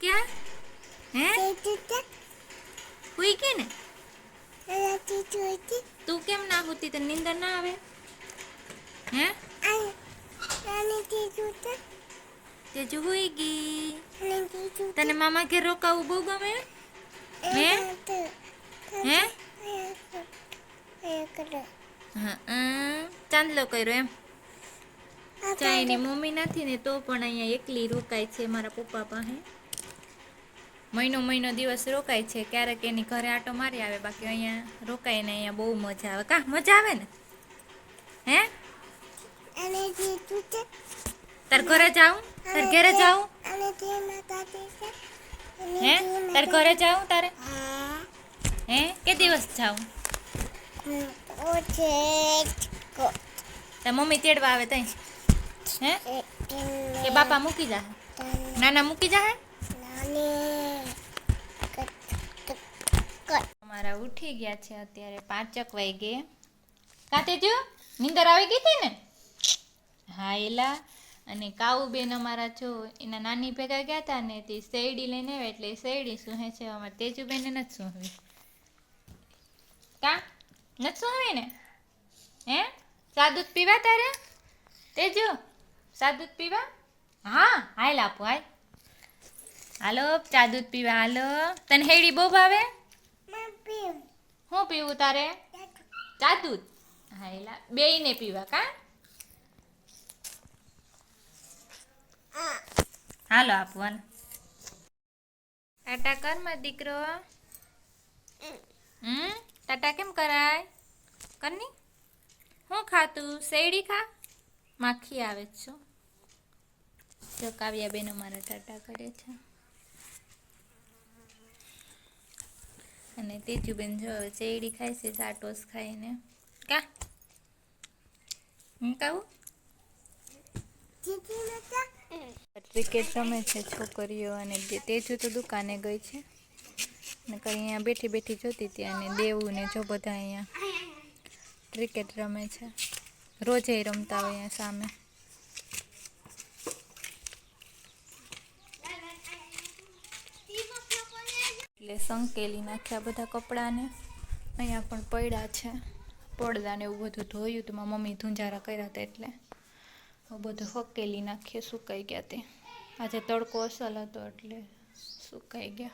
ક્યાં હે હુઈ ગઈ ને તું કેમ ના હોતી તને નીંદર ના આવે હે તેજુ હુઈ ગઈ તને મામા ઘેર રોકાવું બહુ ગમે હે હે ચાંદલો કર્યો એમ ચા એની મમ્મી નથી ને તો પણ અહીંયા એકલી રોકાય છે મારા પપ્પા પાસે મહિનો મહિનો દિવસ રોકાય છે. ક્યારેક એની ઘરે આટો મારી આવે બાકી અહીંયા રોકાય ને અહીંયા બહુ મજા આવે. કા મજા આવે ને? હે? તાર ઘરે જાઉં? તાર ઘરે જાઉં? હે? તાર ઘરે જાઉં તારે? હે. કે દિવસ જાઉં? તાર મમ્મી તેડવા આવે તઈ. હે? કે બાપા મૂકી જા નાના મૂકી જા અમારા ઉઠી ગયા છે અત્યારે પાંચક વાગે. કાતેજુ, નીંદર આવી ગઈ હતી ને? હા, એલા. અને કાઉબેન અમારા જો એના નાની ભેગા ગયા હતા ને, તે શેરડી લઈને આવ્યા એટલે શેરડી સૂહે છે. અમારે તેજુબેને નથી સૂહવી કા? નથી સૂહવી ને? હે? સાદુત પીવા તારે? તેજુ સાદુત પીવા? હા, હાલ આપો, હાલ. હાલો ચા દૂધ પીવા હાલો. તને હેડી બહુ ભાવે? હું પીવું તારે? ચા દૂધ? હા એલા બેયને પીવા કા? હાલો આપવાનું ટાટા કરમાં દીકરો. હમ? ટાટા કેમ કરાય? કરની? હું ખાતું શેરડી ખા? માખી આવે છું. જો કાવ્યા બેનો મારા ટાટા કરે છે. અને તેજુબેન જો હવે ચેડી ખાય છે ચાટોસ ખાઈને. કા? હું કહું? ક્રિકેટ રમે છે છોકરીઓ અને તેજુ તો દુકાને ગઈ છે. ને કઈ અહીંયા બેઠી બેઠી જોતી હતી અને દેવું ને જો બધા અહીંયા ક્રિકેટ રમે છે. રોજે રમતા હોય અહીંયા સામે. એટલે સંકેલી નાખ્યા બધા કપડાને. અહીંયા પણ પડ્યા છે. પડદાને એવું બધું ધોયું તો મારા મમ્મી ધુંજારા કર્યા હતા એટલે. બધું હકેલી નાખીએ, સુકાઈ ગયા તે. આજે તડકો અસલ હતો એટલે સુકાઈ ગયા.